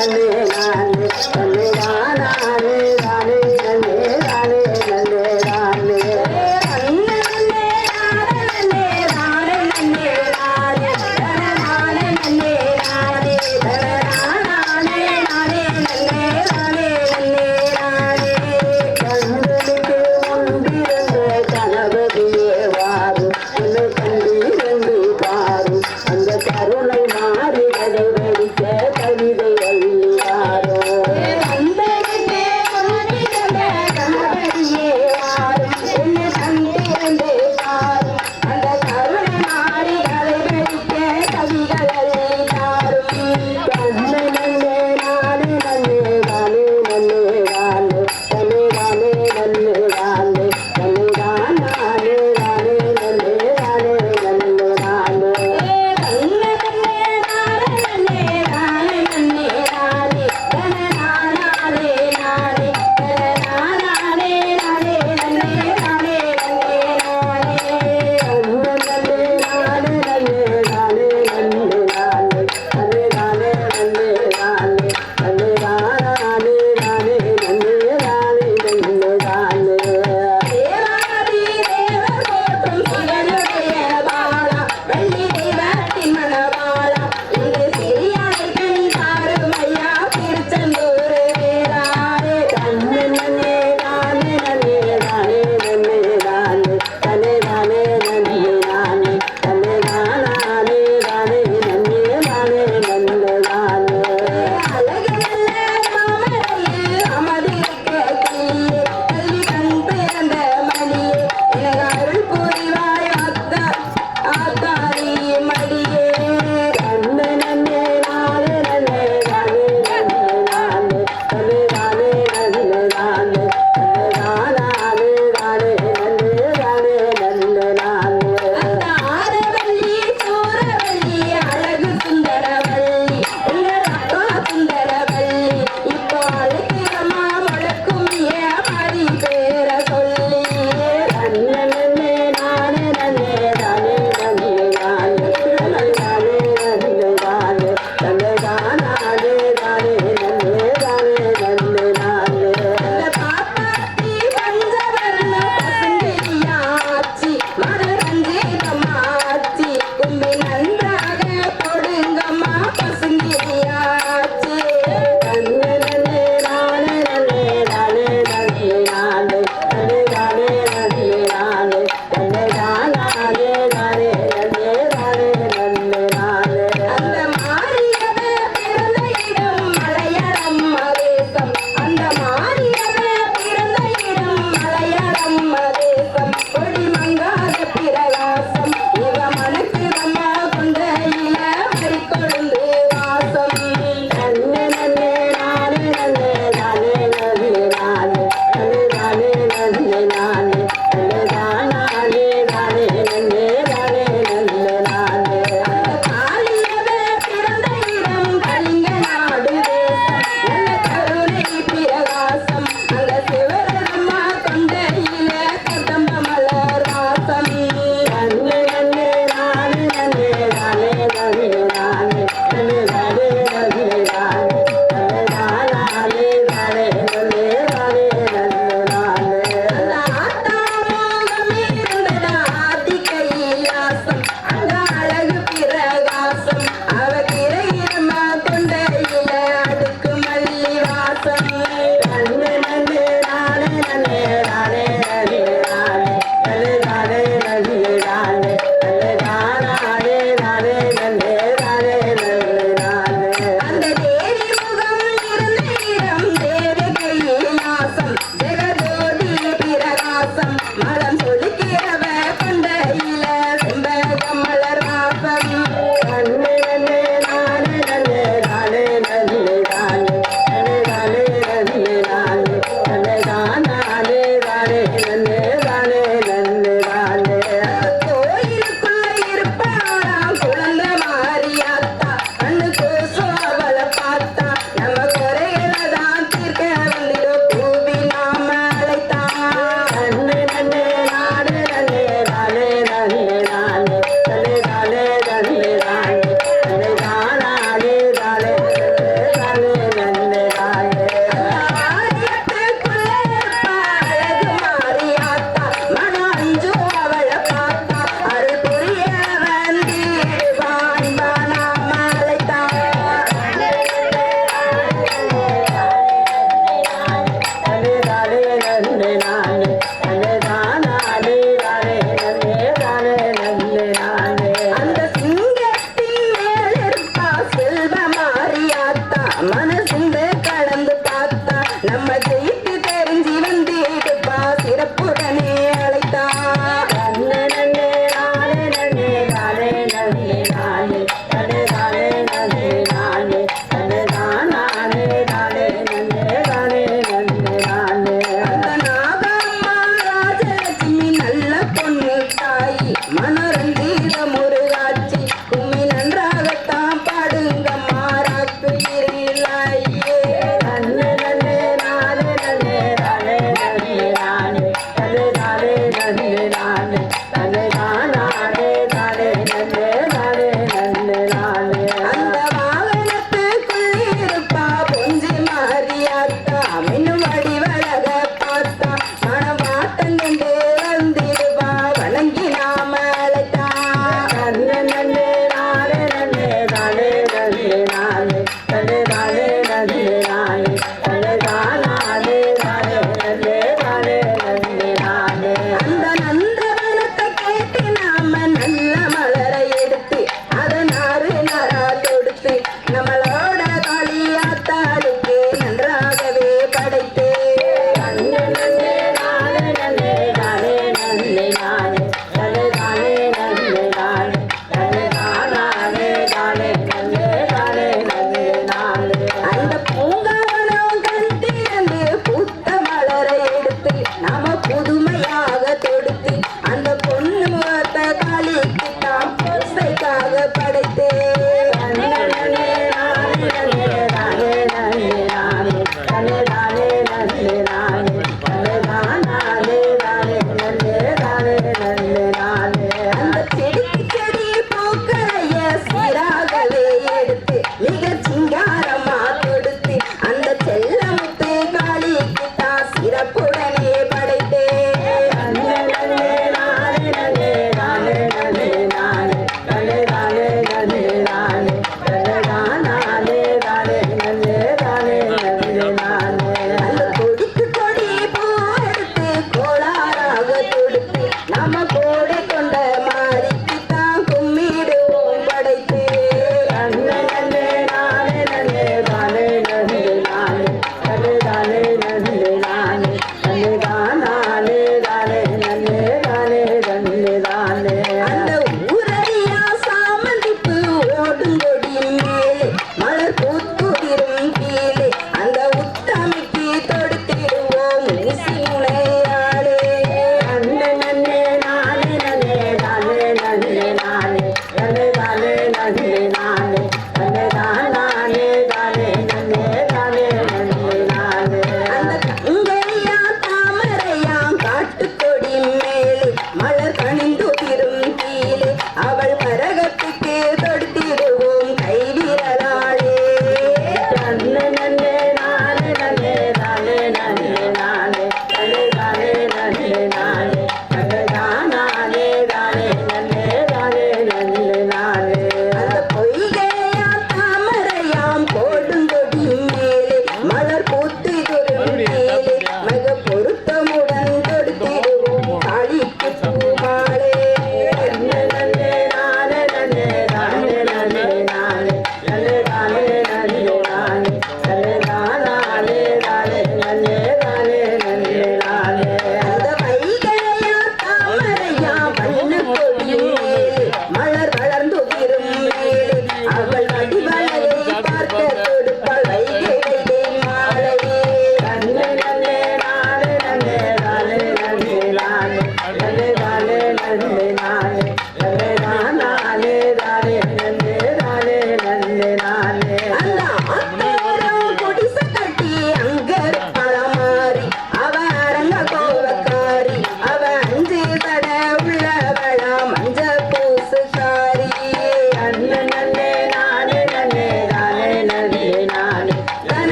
জানে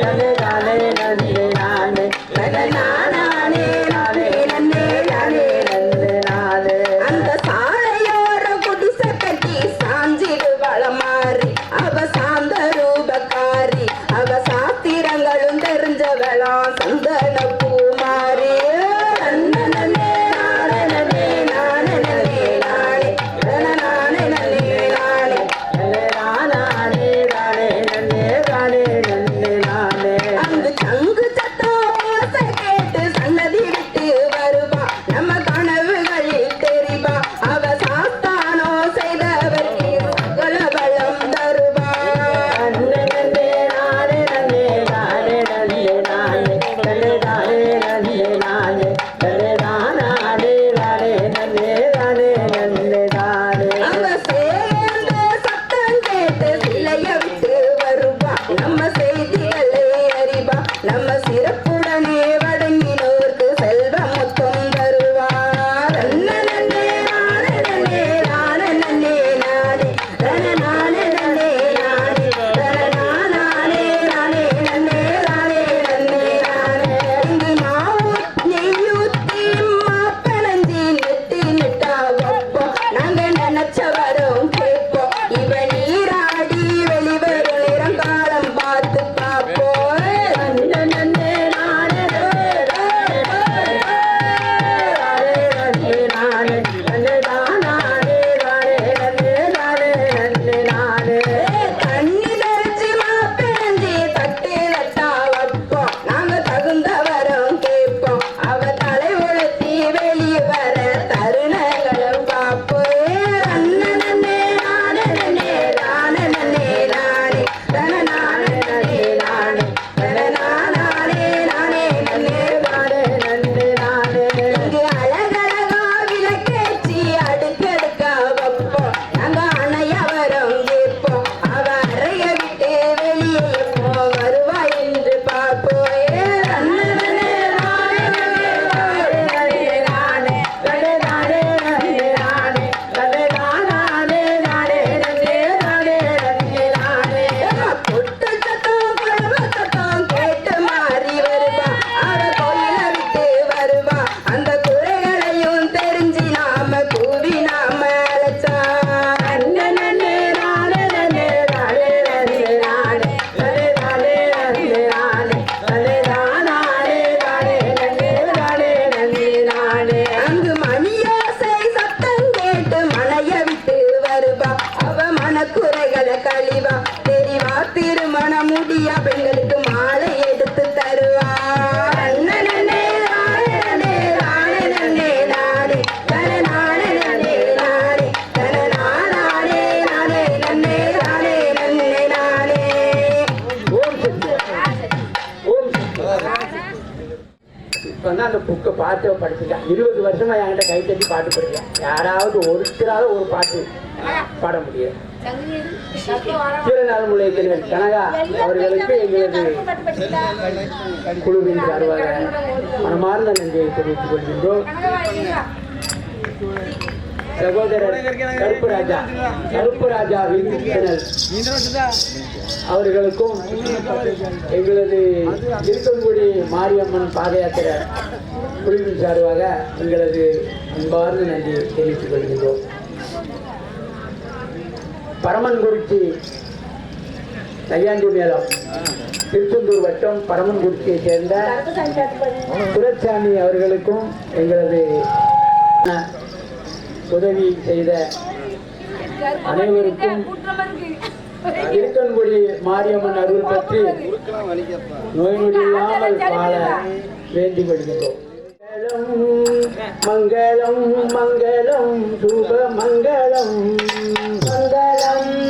Yeah, yeah. நானே பெண்களுக்கு மாலை எடுத்து தருவார். இப்போ தான் அந்த புக்கை பாட்டை படிச்சிருக்கேன் இருபது வருஷமா என்கிட்ட கை தட்டி பாட்டு படிக்கிறேன் யாராவது ஒருத்தராவது ஒரு பாட்டு பாட முடியும் திருநாள்முலைத்தினர் கனகா அவர்களுக்கு எங்களது குழுவின் சார்பாக மனமார்ந்த நன்றியை தெரிவித்துக் கொள்கின்றோம். சகோதரர் கருப்பு ராஜா கருப்பு ராஜாவின் அவர்களுக்கும் எங்களது திருக்கன்குடி மாரியம்மன் பாத யாத்திரை குழுவின் சார்பாக எங்களது அன்பார்ந்த நன்றி தெரிவித்துக் கொள்கின்றோம். பரமன்குறிச்சி நையாண்டி மேலம் திருச்செந்தூர் வட்டம் பரமன்குறிச்சியை சேர்ந்த துரசாமி அவர்களுக்கும் எங்களது உதவி செய்த அனைவருக்கும் இருக்கன்குடி மாரியம்மன் அருள் பற்றி நோய் நொடி இல்லாமல் வாழ வேண்டிக் கொள்கிறோம். மங்களம் மங்களம் சுப மங்களம் மங்களம்.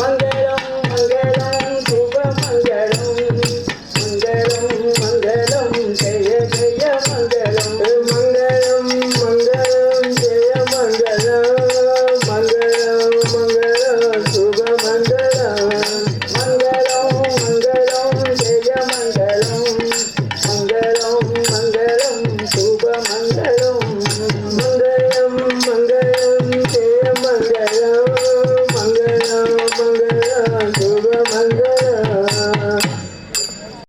Mangalam, Mangalam, Subha Mangalam.